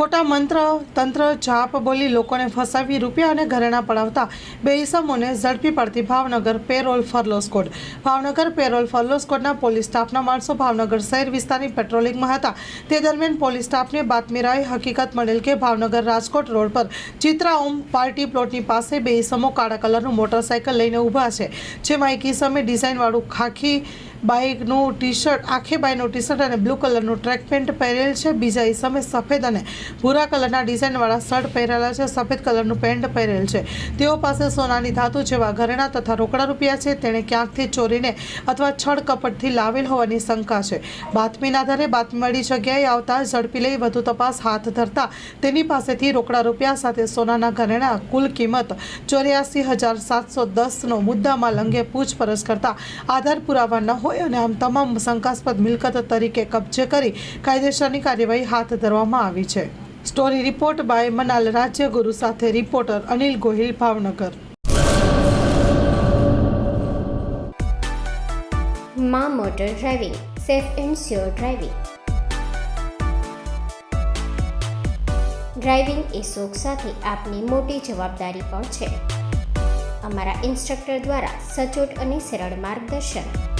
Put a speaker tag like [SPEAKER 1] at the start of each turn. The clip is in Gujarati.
[SPEAKER 1] ખોટા મંત્ર, તંત્ર, જાપ બોલી લોકોને ફસાવી, રૂપિયા અને ઘરેણાં પડાવતા બે ઇસમોને ઝડપી પડતી Bhavnagar parole furlough Bhavnagar parole furlough police સ્ટાફના માણસો ભાવનગર શહેર વિસ્તારની પેટ્રોલિંગમાં હતા. તે દરમિયાન પોલીસ સ્ટાફને બાતમીરાએ હકીકત મળેલ કે ભાવનગર રાજકોટ રોડ પર ચિત્રા ઓમ પાર્ટી પ્લોટની પાસે બે ઇસમો કાળા કલરનું મોટરસાયકલ લઈને ઊભા છે. જેમાં એક ઇસમે ડિઝાઇનવાળું ખાખી બાઇકનું ટી શર્ટ આખી બાઈનું ટી શર્ટ અને બ્લુ કલરનું ટ્રેક પેન્ટ પહેરેલ છે. બીજા ઈસમે સફેદ અને ભૂરા કલરના ડિઝાઇનવાળા શર્ટ પહેરેલા છે. સફેદ કલરનું પેન્ટ પહેરેલ છે. તેઓ પાસે સોનાની ધાતુ જેવા ઘરેણાં તથા રોકડા રૂપિયા છે. તેણે ક્યાંકથી ચોરીને અથવા છળ કપટથી લાવેલ હોવાની શંકા છે. બાતમીના આધારે બાતમીવાળી જગ્યાએ આવતા ઝડપી લઈ વધુ તપાસ હાથ ધરતા તેની પાસેથી રોકડા રૂપિયા સાથે સોનાના ઘરેણાં કુલ કિંમત ચોર્યાસી હજાર સાતસો દસનો મુદ્દામાલ અંગે પૂછપરછ કરતા આધાર પુરાવા ન હોય અને આમ તમામ શંકાસ્પદ મિલકત તરીકે કબજે કરી કાયદેસરની કાર્યવાહી હાથ ધરવામાં આવી છે. Story report by Manal Rajyaguru સાથે રિપોર્ટર અનિલ ગોહિલ, ભાવનગર.
[SPEAKER 2] મા motor driving, safe and sure driving. Driving એ શોખ સાથે આપની મોટી જવાબદારી પણ છે. અમારા ઇન્સ્ટ્રક્ટર દ્વારા સચોટ અને સરળ માર્ગદર્શન.